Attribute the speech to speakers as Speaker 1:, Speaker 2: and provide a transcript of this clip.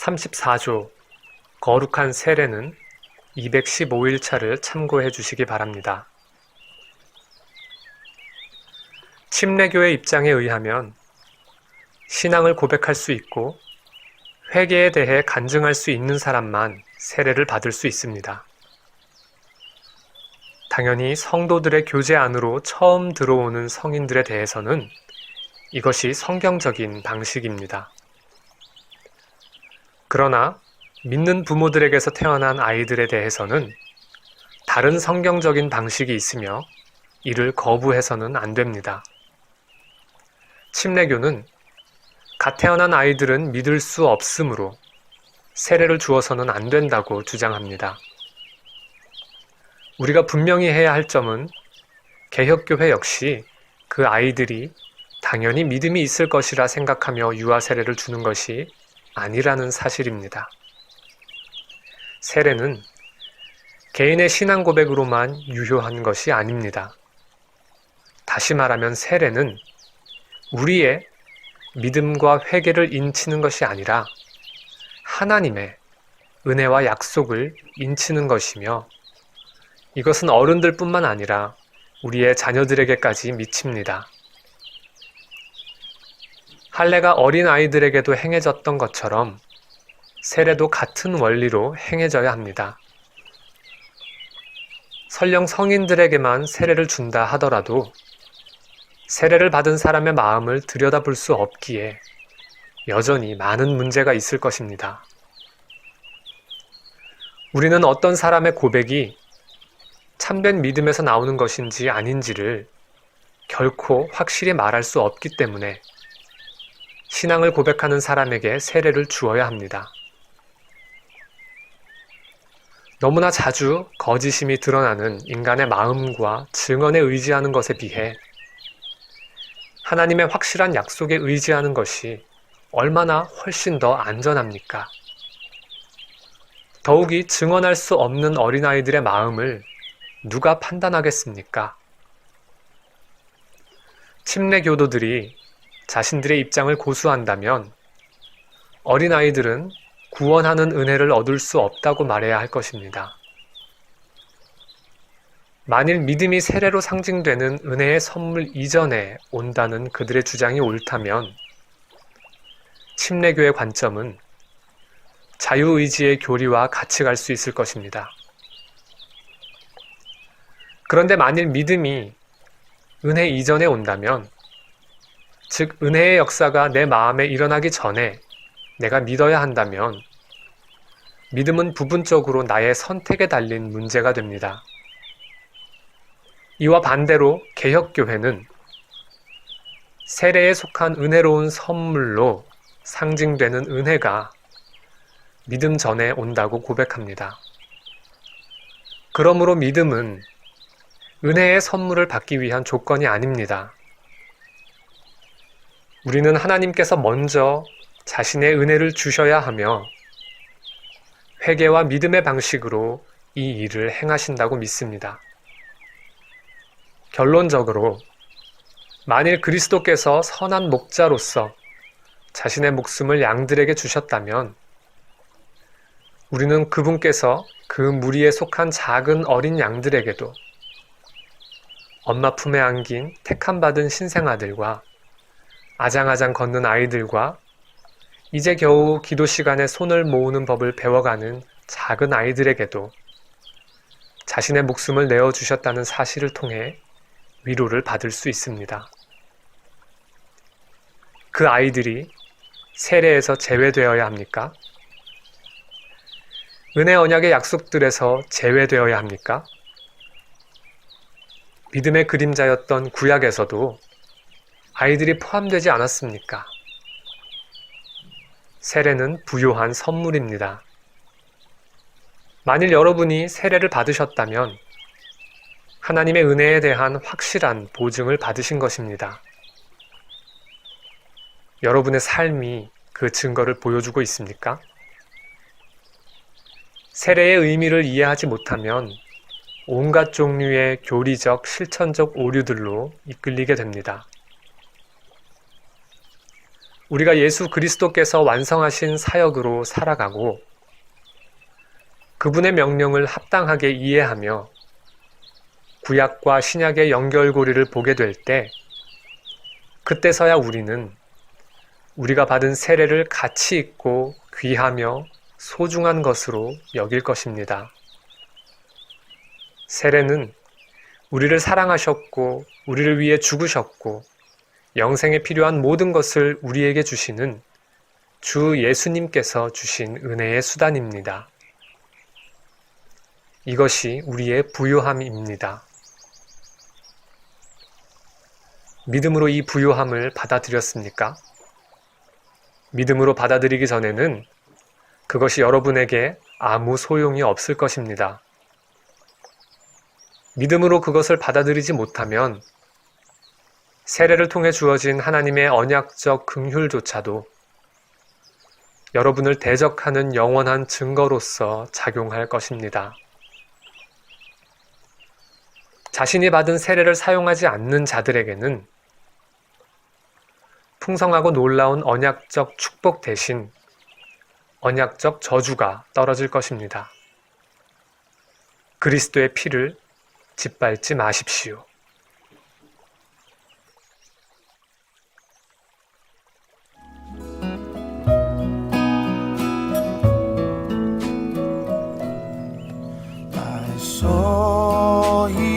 Speaker 1: 34조 거룩한 세례는 215일차를 참고해 주시기 바랍니다. 침례교의 입장에 의하면 신앙을 고백할 수 있고 회개에 대해 간증할 수 있는 사람만 세례를 받을 수 있습니다. 당연히 성도들의 교제 안으로 처음 들어오는 성인들에 대해서는 이것이 성경적인 방식입니다. 그러나 믿는 부모들에게서 태어난 아이들에 대해서는 다른 성경적인 방식이 있으며 이를 거부해서는 안 됩니다. 침례교는 갓 태어난 아이들은 믿을 수 없으므로 세례를 주어서는 안 된다고 주장합니다. 우리가 분명히 해야 할 점은 개혁교회 역시 그 아이들이 당연히 믿음이 있을 것이라 생각하며 유아 세례를 주는 것이 아니라는 사실입니다. 세례는 개인의 신앙 고백으로만 유효한 것이 아닙니다. 다시 말하면 세례는 우리의 믿음과 회개를 인치는 것이 아니라 하나님의 은혜와 약속을 인치는 것이며 이것은 어른들 뿐만 아니라 우리의 자녀들에게까지 미칩니다. 할례가 어린 아이들에게도 행해졌던 것처럼 세례도 같은 원리로 행해져야 합니다. 설령 성인들에게만 세례를 준다 하더라도 세례를 받은 사람의 마음을 들여다볼 수 없기에 여전히 많은 문제가 있을 것입니다. 우리는 어떤 사람의 고백이 참된 믿음에서 나오는 것인지 아닌지를 결코 확실히 말할 수 없기 때문에 신앙을 고백하는 사람에게 세례를 주어야 합니다. 너무나 자주 거짓임이 드러나는 인간의 마음과 증언에 의지하는 것에 비해 하나님의 확실한 약속에 의지하는 것이 얼마나 훨씬 더 안전합니까? 더욱이 증언할 수 없는 어린아이들의 마음을 누가 판단하겠습니까? 침례 교도들이 자신들의 입장을 고수한다면 어린아이들은 구원하는 은혜를 얻을 수 없다고 말해야 할 것입니다. 만일 믿음이 세례로 상징되는 은혜의 선물 이전에 온다는 그들의 주장이 옳다면 침례교의 관점은 자유의지의 교리와 같이 갈 수 있을 것입니다. 그런데 만일 믿음이 은혜 이전에 온다면, 즉, 은혜의 역사가 내 마음에 일어나기 전에 내가 믿어야 한다면, 믿음은 부분적으로 나의 선택에 달린 문제가 됩니다. 이와 반대로 개혁교회는 세례에 속한 은혜로운 선물로 상징되는 은혜가 믿음 전에 온다고 고백합니다. 그러므로 믿음은 은혜의 선물을 받기 위한 조건이 아닙니다. 우리는 하나님께서 먼저 자신의 은혜를 주셔야 하며 회개와 믿음의 방식으로 이 일을 행하신다고 믿습니다. 결론적으로 만일 그리스도께서 선한 목자로서 자신의 목숨을 양들에게 주셨다면 우리는 그분께서 그 무리에 속한 작은 어린 양들에게도 엄마 품에 안긴 택함 받은 신생아들과 아장아장 걷는 아이들과 이제 겨우 기도 시간에 손을 모으는 법을 배워가는 작은 아이들에게도 자신의 목숨을 내어주셨다는 사실을 통해 위로를 받을 수 있습니다. 그 아이들이 세례에서 제외되어야 합니까? 은혜 언약의 약속들에서 제외되어야 합니까? 믿음의 그림자였던 구약에서도 아이들이 포함되지 않았습니까? 세례는 부요한 선물입니다. 만일 여러분이 세례를 받으셨다면 하나님의 은혜에 대한 확실한 보증을 받으신 것입니다. 여러분의 삶이 그 증거를 보여주고 있습니까? 세례의 의미를 이해하지 못하면 온갖 종류의 교리적, 실천적 오류들로 이끌리게 됩니다. 우리가 예수 그리스도께서 완성하신 사역으로 살아가고 그분의 명령을 합당하게 이해하며 구약과 신약의 연결고리를 보게 될 때 그때서야 우리는 우리가 받은 세례를 가치 있고 귀하며 소중한 것으로 여길 것입니다. 세례는 우리를 사랑하셨고 우리를 위해 죽으셨고 영생에 필요한 모든 것을 우리에게 주시는 주 예수님께서 주신 은혜의 수단입니다. 이것이 우리의 부요함입니다. 믿음으로 이 부요함을 받아들였습니까? 믿음으로 받아들이기 전에는 그것이 여러분에게 아무 소용이 없을 것입니다. 믿음으로 그것을 받아들이지 못하면 세례를 통해 주어진 하나님의 언약적 긍휼조차도 여러분을 대적하는 영원한 증거로서 작용할 것입니다. 자신이 받은 세례를 사용하지 않는 자들에게는 풍성하고 놀라운 언약적 축복 대신 언약적 저주가 떨어질 것입니다. 그리스도의 피를 짓밟지 마십시오. Oh. you.